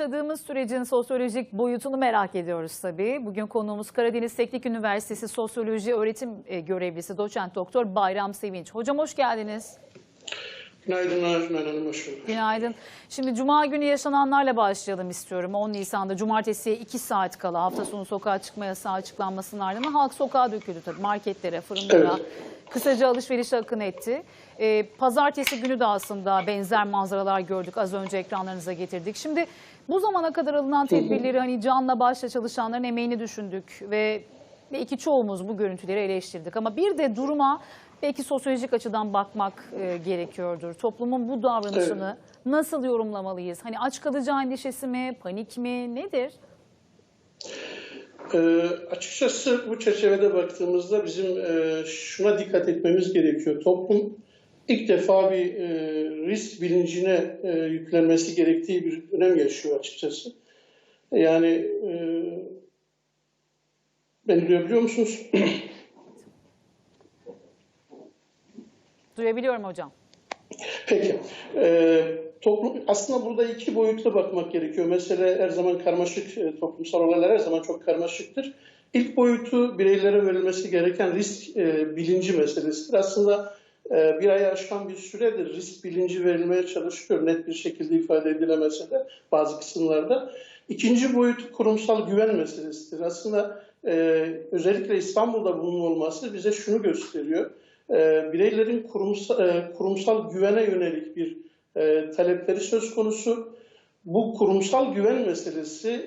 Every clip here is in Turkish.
Yaşadığımız sürecin sosyolojik boyutunu merak ediyoruz tabii. Bugün konuğumuz Karadeniz Teknik Üniversitesi Sosyoloji Öğretim e, Görevlisi Doçent Doktor Bayram Sevinç. Hocam hoş geldiniz. Günaydın Arjun Hanım, hoş bulduk. Günaydın. Şimdi Cuma günü yaşananlarla başlayalım istiyorum. 10 Nisan'da Cumartesi'ye 2 saat kala hafta sonu sokağa çıkma yasağı açıklanmasının ardından halk sokağa döküldü tabii. Marketlere, fırınlara Evet. kısaca alışveriş akın etti. Ee, Pazartesi günü de aslında benzer manzaralar gördük. Az önce ekranlarınıza getirdik. Şimdi bu zamana kadar alınan tedbirleri hani canla başla çalışanların emeğini düşündük ve belki çoğumuz bu görüntüleri eleştirdik. Ama bir de duruma belki sosyolojik açıdan bakmak e, gerekiyordur. Toplumun bu davranışını nasıl yorumlamalıyız? Hani aç kalacağı endişesi mi, panik mi, nedir? Ee, açıkçası bu çerçevede baktığımızda bizim e, şuna dikkat etmemiz gerekiyor. Toplum ilk defa bir e, risk bilincine e, yüklenmesi gerektiği bir dönem yaşıyor açıkçası. Yani e, beni duyabiliyor musunuz? Duyabiliyorum hocam. Peki. Ee, toplum aslında burada iki boyutlu bakmak gerekiyor. Mesele her zaman karmaşık, e, toplumsal olaylar her zaman çok karmaşıktır. İlk boyutu bireylere verilmesi gereken risk e, bilinci meselesidir. Aslında e, bir aya aşkan bir süredir risk bilinci verilmeye çalışıyor. Net bir şekilde ifade edilemese de bazı kısımlarda. İkinci boyut kurumsal güven meselesidir. Aslında e, özellikle İstanbul'da bunun olması bize şunu gösteriyor e, bireylerin kurumsal, e, kurumsal güvene yönelik bir talepleri söz konusu. Bu kurumsal güven meselesi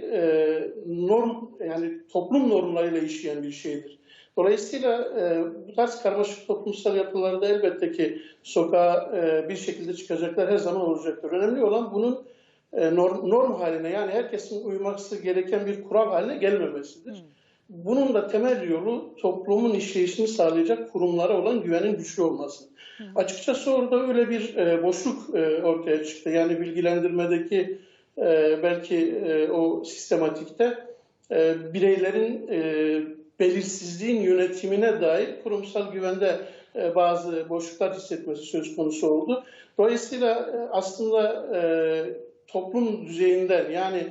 norm yani toplum normlarıyla işleyen bir şeydir. Dolayısıyla e, bu tarz karmaşık toplumsal yapılarda elbette ki sokağa e, bir şekilde çıkacaklar her zaman olacaktır. Önemli olan bunun e, norm, norm haline yani herkesin uyması gereken bir kural haline gelmemesidir. Bunun da temel yolu toplumun işleyişini sağlayacak kurumlara olan güvenin güçlü olması. Açıkçası orada öyle bir e, boşluk e, ortaya çıktı. Yani bilgilendirmedeki e, belki e, o sistematikte e, bireylerin e, belirsizliğin yönetimine dair kurumsal güvende e, bazı boşluklar hissetmesi söz konusu oldu. Dolayısıyla e, aslında e, toplum düzeyinden yani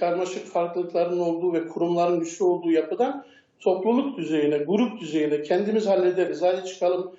karmaşık farklılıkların olduğu ve kurumların güçlü olduğu yapıdan topluluk düzeyine, grup düzeyine kendimiz hallederiz, hadi çıkalım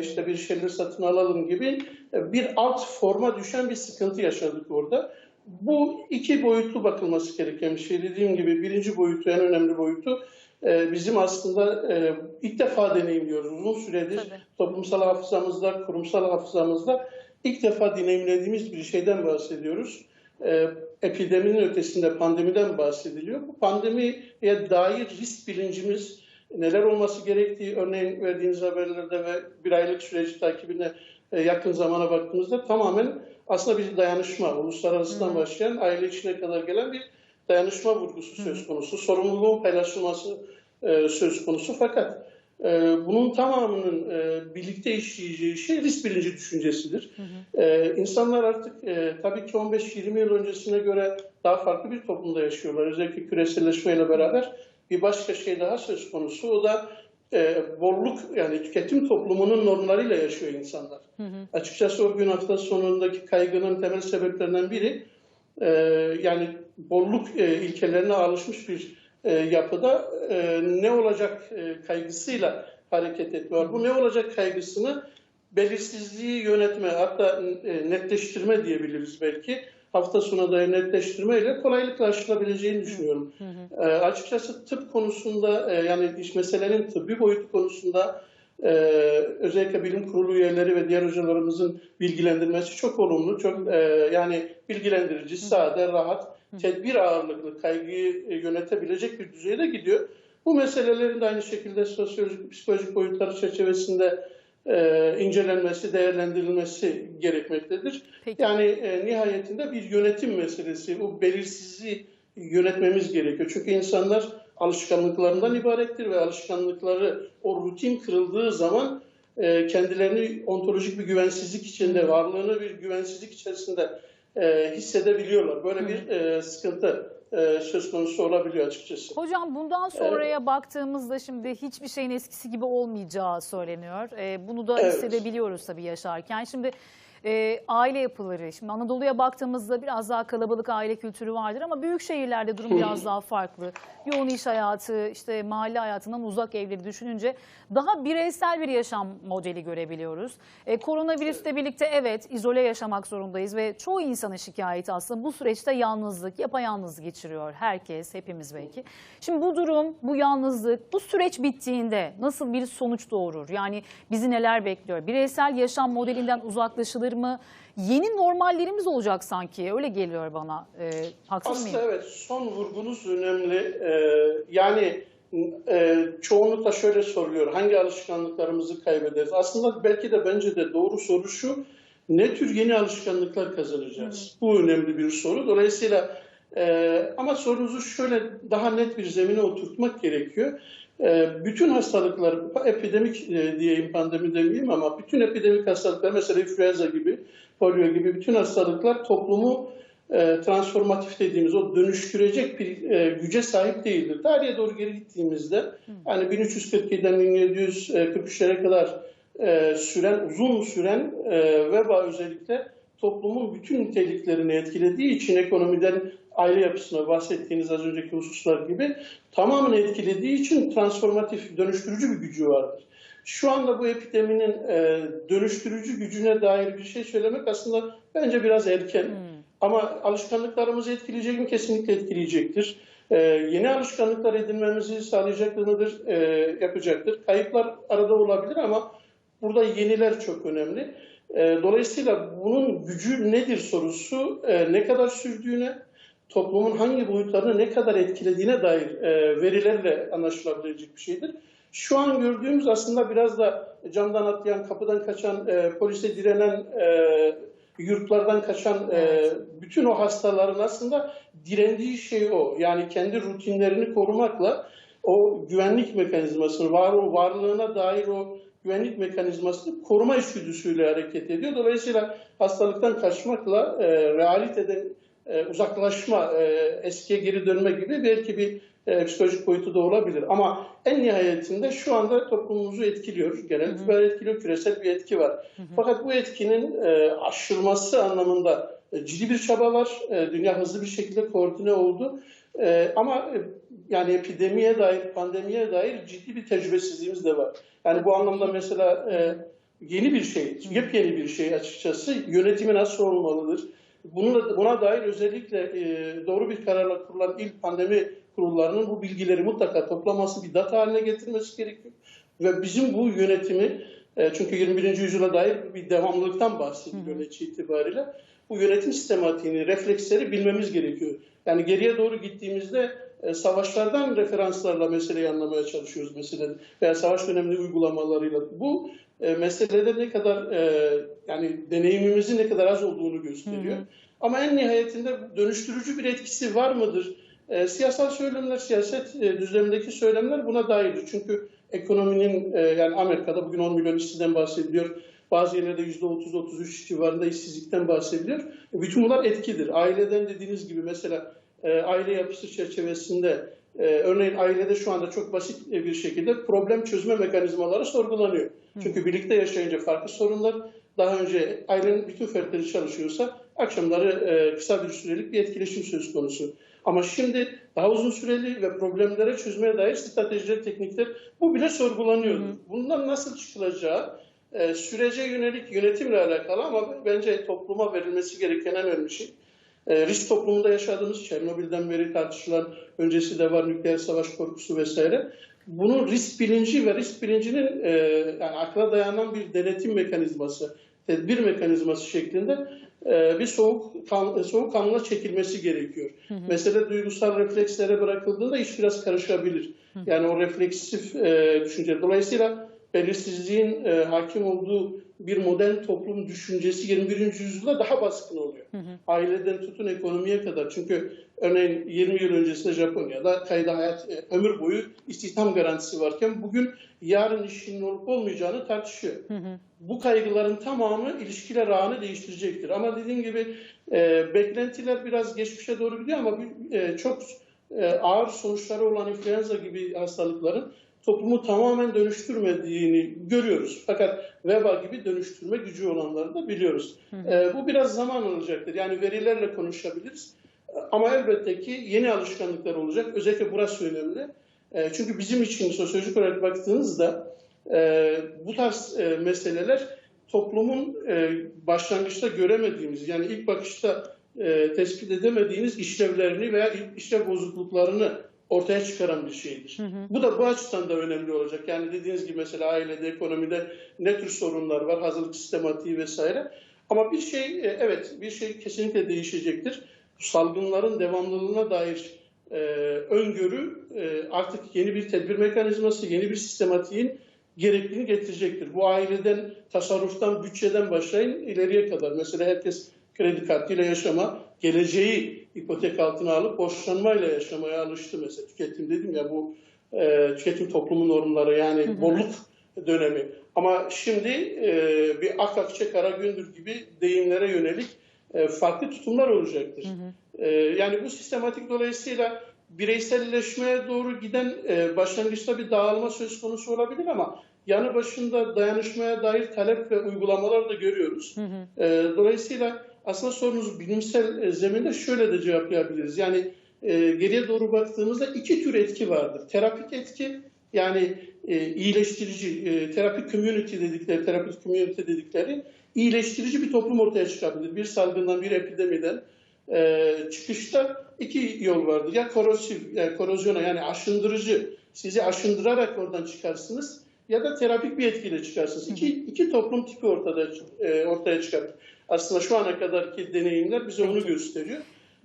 işte bir şeyler satın alalım gibi bir alt forma düşen bir sıkıntı yaşadık orada. Bu iki boyutlu bakılması gereken bir şey. Dediğim gibi birinci boyutu, en önemli boyutu e, bizim aslında e, ilk defa deneyimliyoruz. Uzun süredir Tabii. toplumsal hafızamızda, kurumsal hafızamızda ilk defa deneyimlediğimiz bir şeyden bahsediyoruz. E, epideminin ötesinde pandemiden bahsediliyor. Bu pandemiye dair risk bilincimiz neler olması gerektiği örneğin verdiğiniz haberlerde ve bir aylık süreci takibine e, yakın zamana baktığımızda tamamen aslında bir dayanışma, uluslararasından başlayan aile içine kadar gelen bir dayanışma vurgusu söz konusu. Sorumluluğun paylaşılması e, söz konusu fakat e, bunun tamamının e, birlikte işleyeceği şey risk bilinci düşüncesidir. E, insanlar artık e, tabii ki 15-20 yıl öncesine göre daha farklı bir toplumda yaşıyorlar. Özellikle küreselleşmeyle beraber bir başka şey daha söz konusu. O da e, bolluk yani tüketim toplumunun normlarıyla yaşıyor insanlar. Açıkçası o gün hafta sonundaki kaygının temel sebeplerinden biri e, yani bolluk e, ilkelerine alışmış bir e, yapıda e, ne olacak e, kaygısıyla hareket etmiyor. Bu ne olacak kaygısını belirsizliği yönetme hatta e, netleştirme diyebiliriz belki. Hafta sonu dair netleştirmeyle kolaylıkla aşılabileceğini düşünüyorum. E, açıkçası tıp konusunda e, yani iş meselenin tıbbi boyutu konusunda e, özellikle bilim kurulu üyeleri ve diğer hocalarımızın bilgilendirmesi çok olumlu, çok e, yani bilgilendirici, sade, rahat, tedbir ağırlıklı kaygıyı e, yönetebilecek bir düzeyde gidiyor. Bu meselelerin de aynı şekilde sosyolojik, psikolojik boyutları çerçevesinde e, incelenmesi, değerlendirilmesi gerekmektedir. Peki. Yani e, nihayetinde bir yönetim meselesi. Bu belirsizliği yönetmemiz gerekiyor. Çünkü insanlar alışkanlıklarından ibarettir ve alışkanlıkları o rutin kırıldığı zaman e, kendilerini ontolojik bir güvensizlik içinde, varlığını bir güvensizlik içerisinde e, hissedebiliyorlar. Böyle bir e, sıkıntı e, söz konusu olabiliyor açıkçası. Hocam bundan sonraya baktığımızda şimdi hiçbir şeyin eskisi gibi olmayacağı söyleniyor. Ee, bunu da Evet. hissedebiliyoruz tabii yaşarken. Şimdi e, aile yapıları. Şimdi Anadolu'ya baktığımızda biraz daha kalabalık aile kültürü vardır ama büyük şehirlerde durum biraz daha farklı. Yoğun iş hayatı, işte mahalle hayatından uzak evleri düşününce daha bireysel bir yaşam modeli görebiliyoruz. E, koronavirüsle birlikte evet izole yaşamak zorundayız ve çoğu insanın şikayeti aslında bu süreçte yalnızlık, yapayalnız geçiriyor herkes, hepimiz belki. Şimdi bu durum, bu yalnızlık, bu süreç bittiğinde nasıl bir sonuç doğurur? Yani bizi neler bekliyor? Bireysel yaşam modelinden uzaklaşılır mı? Yeni normallerimiz olacak sanki, öyle geliyor bana. E, haksız mıyım? Aslında evet son vurgunuz önemli. Ee, yani e, çoğunlukla şöyle soruluyor. Hangi alışkanlıklarımızı kaybederiz? Aslında belki de bence de doğru soru şu. Ne tür yeni alışkanlıklar kazanacağız? Bu önemli bir soru. Dolayısıyla e, ama sorunuzu şöyle daha net bir zemine oturtmak gerekiyor. E, bütün hastalıklar, epidemik e, diyeyim, pandemi demeyeyim ama bütün epidemik hastalıklar, mesela influenza gibi, polio gibi bütün hastalıklar toplumu e, transformatif dediğimiz o dönüştürecek bir güce sahip değildir. Tarihe doğru geri gittiğimizde yani 1347'den 1743'lere kadar süren, uzun süren veba özellikle toplumun bütün niteliklerini etkilediği için ekonomiden aile yapısına bahsettiğiniz az önceki hususlar gibi tamamını etkilediği için transformatif, dönüştürücü bir gücü vardır. Şu anda bu epideminin e, dönüştürücü gücüne dair bir şey söylemek aslında bence biraz erken. Ama alışkanlıklarımızı etkileyecek mi? Kesinlikle etkileyecektir. Ee, yeni alışkanlıklar edinmemizi sağlayacak mıdır? Ee, yapacaktır. Kayıplar arada olabilir ama burada yeniler çok önemli. Ee, dolayısıyla bunun gücü nedir sorusu e, ne kadar sürdüğüne, toplumun hangi boyutlarını ne kadar etkilediğine dair e, verilerle anlaşılabilecek bir şeydir. Şu an gördüğümüz aslında biraz da camdan atlayan, kapıdan kaçan, e, polise direnen, e, yurtlardan kaçan e, bütün o hastaların aslında direndiği şey o. Yani kendi rutinlerini korumakla o güvenlik mekanizmasını, var o varlığına dair o güvenlik mekanizmasını koruma içgüdüsüyle hareket ediyor. Dolayısıyla hastalıktan kaçmakla e, realiteden e, uzaklaşma, e, eskiye geri dönme gibi belki bir e, psikolojik boyutu da olabilir. Ama en nihayetinde şu anda toplumumuzu etkiliyor. Genel itibariyle etkiliyor, küresel bir etki var. Fakat bu etkinin e, aşılması anlamında e, ciddi bir çaba var. E, dünya hızlı bir şekilde koordine oldu. E, ama yani epidemiye dair, pandemiye dair ciddi bir tecrübesizliğimiz de var. Yani bu anlamda mesela e, yeni bir şey, yepyeni bir şey açıkçası. Yönetimi nasıl olmalıdır? Bununla, buna dair özellikle e, doğru bir kararla kurulan ilk pandemi kurullarının bu bilgileri mutlaka toplaması, bir data haline getirmesi gerekiyor. Ve bizim bu yönetimi, e, çünkü 21. yüzyıla dair bir devamlılıktan bahsediyor netice itibariyle. Bu yönetim sistematiğini, refleksleri bilmemiz gerekiyor. Yani geriye doğru gittiğimizde e, savaşlardan referanslarla meseleyi anlamaya çalışıyoruz mesela veya savaş döneminde uygulamalarıyla. Bu e, meselede ne kadar e, yani deneyimimizin ne kadar az olduğunu gösteriyor. Ama en nihayetinde dönüştürücü bir etkisi var mıdır? E, siyasal söylemler, siyaset e, düzlemindeki söylemler buna dairdir. Çünkü ekonominin e, yani Amerika'da bugün 10 milyon işsizden bahsediliyor. Bazı yerlerde %30-33 civarında işsizlikten bahsediliyor. Bütün bunlar etkidir. Aileden dediğiniz gibi mesela e, aile yapısı çerçevesinde e, örneğin ailede şu anda çok basit bir şekilde problem çözme mekanizmaları sorgulanıyor. Çünkü birlikte yaşayınca farklı sorunlar daha önce ailenin bütün fertleri çalışıyorsa akşamları e, kısa bir sürelik bir etkileşim söz konusu. Ama şimdi daha uzun süreli ve problemlere çözmeye dair stratejiler, teknikler bu bile sorgulanıyor. Bundan nasıl çıkılacağı e, sürece yönelik yönetimle alakalı ama bence topluma verilmesi gereken en önemli şey. E, risk toplumunda yaşadığımız Çernobil'den beri tartışılan öncesi de var nükleer savaş korkusu vesaire. Bunun risk bilinci ve risk bilincinin e, yani akla dayanan bir denetim mekanizması, tedbir mekanizması şeklinde e, bir soğuk kan, soğuk kanla çekilmesi gerekiyor. Mesele duygusal reflekslere bırakıldığında iş biraz karışabilir. Yani o refleksif e, düşünce. Dolayısıyla belirsizliğin e, hakim olduğu bir modern toplum düşüncesi 21. yüzyılda daha baskın oluyor. Aileden tutun ekonomiye kadar. Çünkü örneğin 20 yıl öncesinde Japonya'da kayda hayat e, ömür boyu istihdam garantisi varken bugün yarın işinin olup olmayacağını tartışıyor. Bu kaygıların tamamı ilişkiler ağını değiştirecektir. Ama dediğim gibi e, beklentiler biraz geçmişe doğru gidiyor ama e, çok e, ağır sonuçları olan influenza gibi hastalıkların toplumu tamamen dönüştürmediğini görüyoruz. Fakat veba gibi dönüştürme gücü olanları da biliyoruz. Ee, bu biraz zaman alacaktır. Yani verilerle konuşabiliriz. Ama elbette ki yeni alışkanlıklar olacak. Özellikle burası önemli. Ee, çünkü bizim için sosyolojik olarak baktığınızda e, bu tarz e, meseleler toplumun e, başlangıçta göremediğimiz yani ilk bakışta e, tespit edemediğiniz işlevlerini veya işlev bozukluklarını ortaya çıkaran bir şeydir. Bu da bu açıdan da önemli olacak. Yani dediğiniz gibi mesela ailede, ekonomide ne tür sorunlar var, hazırlık sistematiği vesaire. Ama bir şey, e, evet bir şey kesinlikle değişecektir. Salgınların devamlılığına dair e, öngörü e, artık yeni bir tedbir mekanizması, yeni bir sistematiğin gerekliliğini getirecektir. Bu aileden, tasarruftan, bütçeden başlayın ileriye kadar. Mesela herkes kredi kartıyla yaşama, geleceği ipotek altına alıp borçlanmayla yaşamaya alıştı mesela. Tüketim dedim ya bu e, tüketim toplumu normları yani bolluk dönemi. Ama şimdi e, bir ak akçe kara gündür gibi deyimlere yönelik e, farklı tutumlar olacaktır. E, yani bu sistematik dolayısıyla bireyselleşmeye doğru giden e, başlangıçta bir dağılma söz konusu olabilir ama yanı başında dayanışmaya dair talep ve uygulamalar da görüyoruz. E, dolayısıyla aslında sorunuz bilimsel e, zeminde şöyle de cevaplayabiliriz. Yani e, geriye doğru baktığımızda iki tür etki vardır. Terapik etki yani e, iyileştirici, e, terapi community dedikleri, terapik community dedikleri iyileştirici bir toplum ortaya çıkabilir. Bir salgından, bir epidemiden e, çıkışta iki yol vardır. Ya korosif, yani korozyona yani aşındırıcı, sizi aşındırarak oradan çıkarsınız ya da terapik bir etkiyle çıkarsınız. İki, iki toplum tipi ortada e, ortaya çıkar. Aslında şu ana kadarki deneyimler bize onu gösteriyor.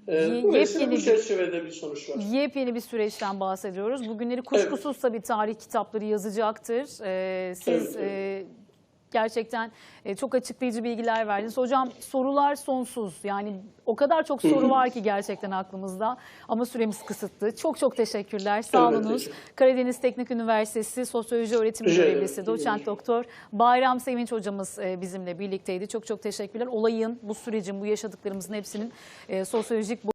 E, Ye- dolayısıyla bu çerçevede bir sonuç var. Yepyeni bir süreçten bahsediyoruz. Bugünleri kuşkusuz tabii tarih kitapları yazacaktır. Ee, siz Evet, evet. e, gerçekten e, çok açıklayıcı bilgiler verdiniz. Hocam sorular sonsuz. Yani o kadar çok soru var ki gerçekten aklımızda. Ama süremiz kısıtlı. Çok çok teşekkürler. Sağ Evet, olunuz. Karadeniz Teknik Üniversitesi Sosyoloji Öğretim. Görevlisi Doçent Doktor Bayram Sevinç hocamız e, bizimle birlikteydi. Çok çok teşekkürler. Olayın, bu sürecin, bu yaşadıklarımızın hepsinin e, sosyolojik